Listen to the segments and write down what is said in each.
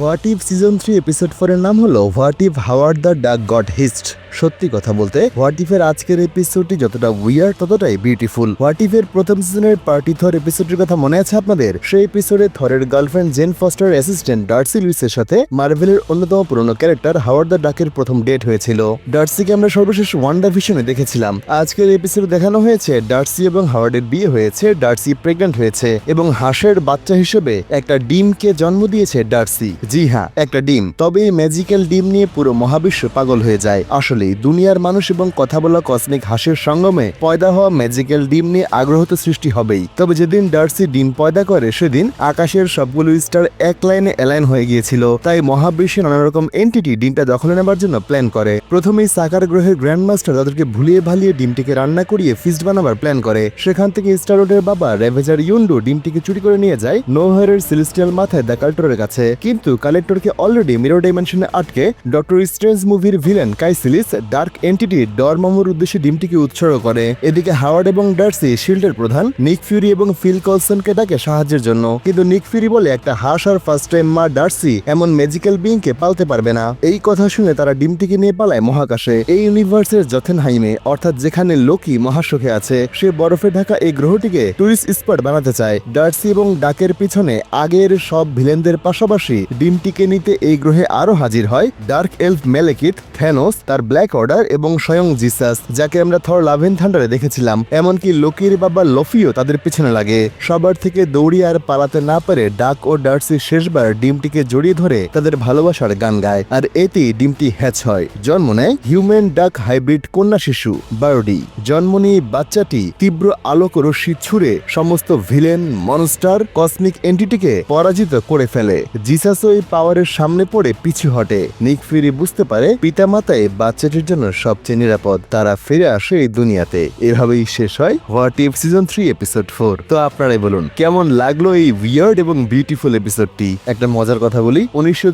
What if season three episode ফোরের নাম হলো what if Howard the duck got hitched? সত্যি কথা বলতে হোয়াট ইফ এর আজকের এপিসোডটি যতটা উইয়ার ততটাই বিউটিফুল হোয়াট ইফ এর প্রথম সিজনের পার্টি থর এপিসোডের কথা মনে আছে আপনাদের? সেই এপিসোডে থরের girlfriend Jane Foster assistant Darcy লুইসের সাথে মার্ভেলের অন্যতম পুরনো ক্যারেক্টার হাওয়ার্ড দ্য ডাকের প্রথম ডেট হয়েছিল। ডার্সিকে আমরা সর্বশেষ ওয়ান্ডা ভিশনে দেখেছিলাম। আজকের এপিসোডে দেখানো হয়েছে ডার্সি এবং হাওয়ার্ডের বিয়ে হয়েছে ডার্সি প্রেগন্যান্ট হয়েছে এবং হাঁসের বাচ্চা হিসেবে একটা ডিমকে জন্ম দিয়েছে ডার্সি জি হ্যাঁ একটা ডিম। তবে এই ম্যাজিক্যাল ডিম নিয়ে পুরো মহাবিশ্ব পাগল হয়ে যায়। আসলে দুনিয়ার মানুষ এবং কথা বলা কসমিক হাঁসের সঙ্গমে পয়দা হওয়া ম্যাজিক্যাল ডিম নিয়ে আগ্রহ তো সৃষ্টি হবেই। তবে যেদিন ডার্সি ডিম পয়দা করে, সেদিন আকাশের সবগুলো স্টার এক লাইনে অ্যালাইন হয়ে গিয়েছিল। তাই মহাবিশ্বে নানা রকম এন্টিটি ডিমটা দখলে নেবার জন্য প্ল্যান করে। প্রথমেই সাকার গ্রহের গ্র্যান্ডমাস্টার তাদেরকে ভুলিয়ে ভালিয়ে ডিমটিকে রান্না করিয়ে ফিস্ট বানাবার প্ল্যান করে। সেখান থেকে স্টারোডের বাবা রেভেজার ইউন্ডু ডিমটিকে চুরি করে নিয়ে যায় নোহারের সেলেস্টিয়াল মাথায় দ্য কালেক্টরের কাছে। কিন্তু কালেক্টরকে অলরেডি মিরো ডাইমেনশনে আটকে ডক্টর স্ট্রেঞ্জ মুভির ভিলেন কাইসিলিস ডার্ক এন্টিটি ডরমামুর উদ্দেশ্যে ডিমটিকে উৎসর্গ করে। এদিকে হাওয়ার্ড এবং ডার্সি শিল্ডের প্রধান নিক ফিউরি এবং ফিল কলসনকে ডাকে সাহায্যের জন্য। কিন্তু নিক ফিউরি বলে একটা হাঁস আর ফার্স্ট টাইম মা ডার্সি এমন ম্যাজিক্যাল বিংকে পালতে পারবে না। এই কথা শুনে তারা ডিমটিকে নিয়ে পালায় মহাকাশে। এই ইউনিভার্সের জথেনহাইমে অর্থাৎ যেখানে লোকি মহাশোকে আছে, সে বরফে ঢাকা এই গ্রহটিকে টুরিস্ট স্পট বানাতে চায়। ডার্সি এবং ডাকের পিছনে আগের সব ভিলেনদের পাশাপাশি ডিমটিকে নিতে এই গ্রহে আরও হাজির হয় ডার্ক এলফ মেলেকিত থ্যানোস, তার ব্ল্যাক অর্ডার এবং স্বয়ং জিসাস, যাকে আমরা থর লাভেন থান্ডারে দেখেছিলাম। এমনকি লোকির বাবা লফিও তাদের পিছনে লাগে। সবার থেকে দৌড়িয়ে আর পালাতে না পারে ডাক ও ডার্সি শেষবার ডিমটিকে জড়িয়ে ধরে তাদের ভালোবাসার গান গায়। আর এতেই ডিমটি হ্যাচ হয়। জন্ম নেয় হিউম্যান ডাক হাইব্রিড কন্যা শিশু, বারোডি। জন্ম নিয়ে বাচ্চাটি তীব্র আলোক রশ্মি ছুড়ে সমস্ত ভিলেন, মনস্টার, কসমিক এন্টিটিকে পরাজিত করে ফেলে। জিসাসও এই পাওয়ারের সামনে পড়ে পিছু হটে। নিক ফিরি বুঝতে পারে পিতামাতাই বাচ্চাটির জন্য সবচেয়ে নিরাপদ তারা ফিরে আসে এই দুনিয়াতে। এভাবেই শেষ হয় what if season three episode four তো আপনারাই বলুন, কেমন লাগল এই উইয়ার্ড এবং বিউটিফুল এপিসোডটি একটা মজার কথা বলি, উনিশশো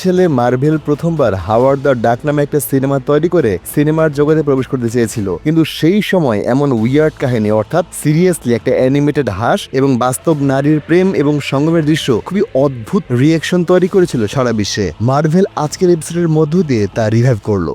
সালে মার্ভেল প্রথমবার হাওয়ার্ড দ্য ডাক নামে একটা সিনেমা তৈরি করে সিনেমার জগতে প্রবেশ করতে চেয়েছিল। কিন্তু সেই সময় এমন উইয়ার্ড কাহিনী, অর্থাৎ সিরিয়াসলি একটা অ্যানিমেটেড হাঁস এবং বাস্তব নারীর প্রেম এবং সঙ্গমের দৃশ্য খুবই অদ্ভুত রিয়েকশন তৈরি করেছিল সারা বিশ্বে। মার্ভেল আজকের এপিসোডের মধ্য দিয়ে তা রিভাইভ করল।